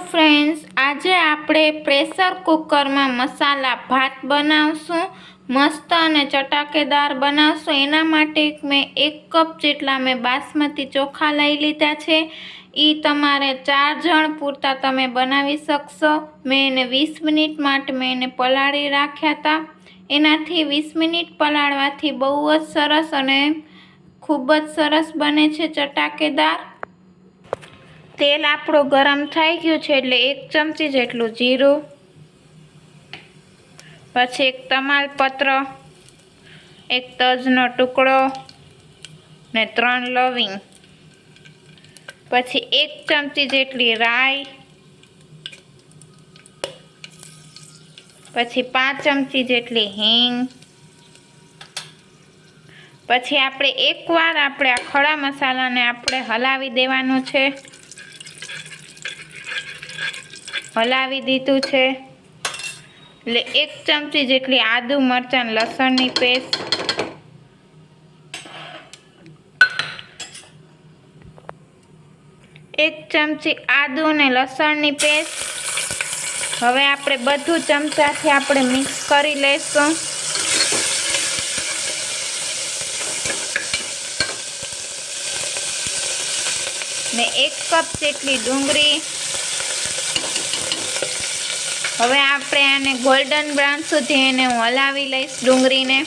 Friends, આજે આપણે pressure કુકરમાં મસાલા ભાત બનાવશું, મસ્ત અને ચટાકેદાર બનાવશું. એના માટે મેં એક કપ જેટલા મેં બાસમતી ચોખા લઈ લીધા છે. એ તમારે ચાર જણ પૂરતા તમે બનાવી શકશો. મેં એને વીસ મિનિટ માટે મેં એને પલાળી રાખ્યા હતા એનાથી વીસ મિનિટ પલાળવાથી બહુ જ સરસ અને ખૂબ જ સરસ બને છે ચટાકેદાર. તેલ આપણું ગરમ થઈ ગયું છે એટલે એક ચમચી જેટલું જીરું, પછી એક તમાલપત્ર એક તજનો ટુકડો ને ત્રણ લવિંગ. પછી એક ચમચી જેટલી રાઈ, પછી પાંચ ચમચી જેટલી હિંગ. પછી આપણે એકવાર આપણે આ ખડા મસાલાને આપણે હલાવી દેવાનું છે. હલાવી દીધું છે. એટલે એક ચમચી જેટલી આદુ મરચાં લસણની પેસ્ટ. એક ચમચી આદુ અને લસણની પેસ્ટ. હવે આપણે બધું ચમચાથી આપણે મિક્સ કરી લઈશું. ને એક કપ જેટલી ડુંગળી. હવે આપણે આને ગોલ્ડન બ્રાઉન સુધી એને હું હલાવી લઈશ ડુંગળીને.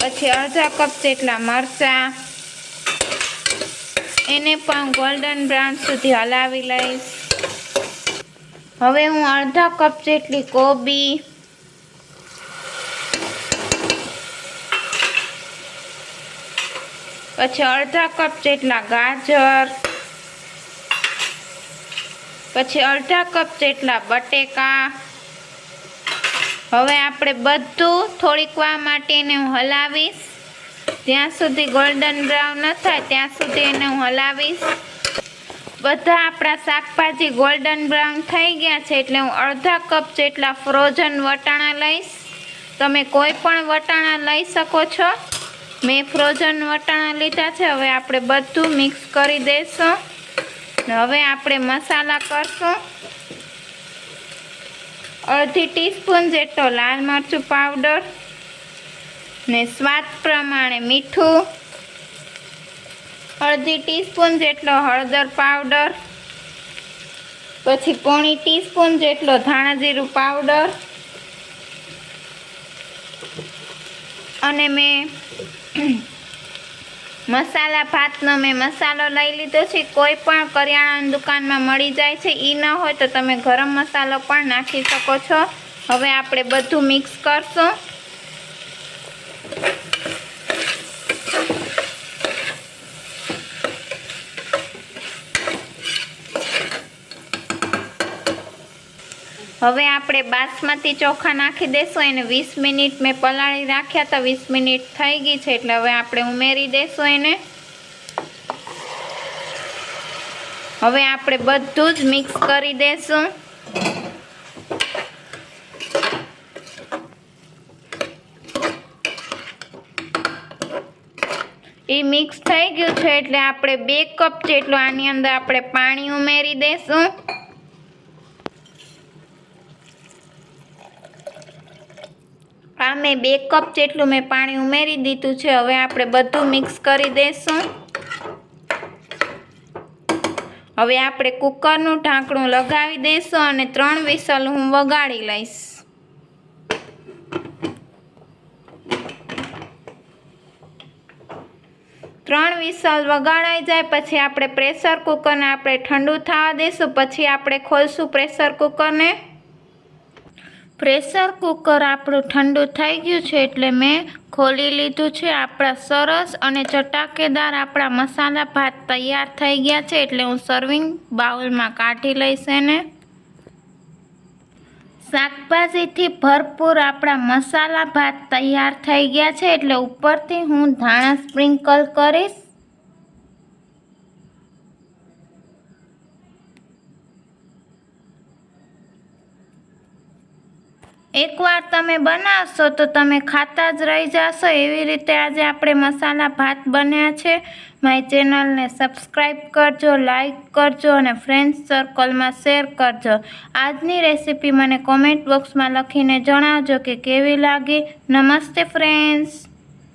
પછી અડધા કપ જેટલા મરચાં. એને પણ ગોલ્ડન બ્રાઉન સુધી હલાવી લઈશ. હવે હું અડધા કપ જેટલી કોબી. પછી અડધા કપ જેટલા ગાજર. પછી અડધા કપ જેટલા બટેકા. હવે આપણે બધું થોડીક વાર માટે એને હું હલાવીશ. ત્યાં સુધી ગોલ્ડન બ્રાઉન ન થાય ત્યાં સુધી એને હું હલાવીશ. બધા આપણા શાકભાજી ગોલ્ડન બ્રાઉન થઈ ગયા છે એટલે હું અડધા કપ જેટલા ફ્રોઝન વટાણા લઈશ. તમે કોઈ પણ વટાણા લઈ શકો છો. મેં ફ્રોઝન વટાણા લીધા છે. હવે આપણે બધું મિક્સ કરી દઈશું. હવે આપણે મસાલા કરશું. અડધી ટીસ્પૂન જેટલો લાલ મરચું પાવડર ને સ્વાદ પ્રમાણે મીઠું. અડધી ટીસ્પૂન જેટલો હળદર પાવડર. પછી પોણી ટીસ્પૂન જેટલો ધાણા જીરું પાવડર. અને મેં મસાલા ભાતનો મેં મસાલો લઈ લીધો છે. કોઈ પણ કરિયાણાની દુકાનમાં મળી જાય છે. એ ન હોય તો તમે ગરમ મસાલો પણ નાખી શકો છો. હવે આપણે બધું મિક્સ કરશું. હવે આપણે બાસમતી ચોખા નાખી દેસો એને વીસ મિનિટ મેં પલાળી રાખ્યા હતા વીસ મિનિટ થઈ ગઈ છે એટલે હવે આપણે ઉમેરી દેશું એને. હવે આપણે બધું જ મિક્સ કરી દેશું. એ મિક્સ થઈ ગયું છે એટલે આપણે બે કપ જેટલું આની અંદર આપણે પાણી ઉમેરી દઈશું આ મેં બે કપ જેટલું મેં પાણી ઉમેરી દીધું છે. હવે આપણે બધું મિક્સ કરી દઈશું હવે આપણે કુકરનું ઢાંકણું લગાવી દઈશું અને ત્રણ વિસલ હું વગાડી લઈશ. ત્રણ વિસલ વગાડાઈ જાય, પછી આપણે પ્રેશર કુકરને આપણે ઠંડુ થવા દઈશું પછી આપણે ખોલશું પ્રેશર કુકરને. પ્રેશર કુકર આપણું ઠંડુ થઈ ગયું છે એટલે મેં ખોલી લીધું છે આપણા સરસ અને ચટાકેદાર આપણા મસાલા ભાત તૈયાર થઈ ગયા છે એટલે હું સર્વિંગ બાઉલમાં કાઢી લઈશ એને. શાકભાજીથી ભરપૂર આપણા મસાલા ભાત તૈયાર થઈ ગયા છે એટલે ઉપરથી હું ધાણા સ્પ્રિંકલ કરીશ. એકવાર તમે બનાવશો તો તમે ખાતા જ રહી જશો. એવી રીતે આજે આપણે મસાલા ભાત બન્યા છે. મારી ચેનલને સબસ્ક્રાઈબ કરજો, લાઈક કરજો અને ફ્રેન્ડ્સ સર્કલમાં શેર કરજો. આજની રેસીપી મને કોમેન્ટ બોક્સમાં લખીને જણાવજો કે કેવી લાગી. નમસ્તે ફ્રેન્ડ્સ.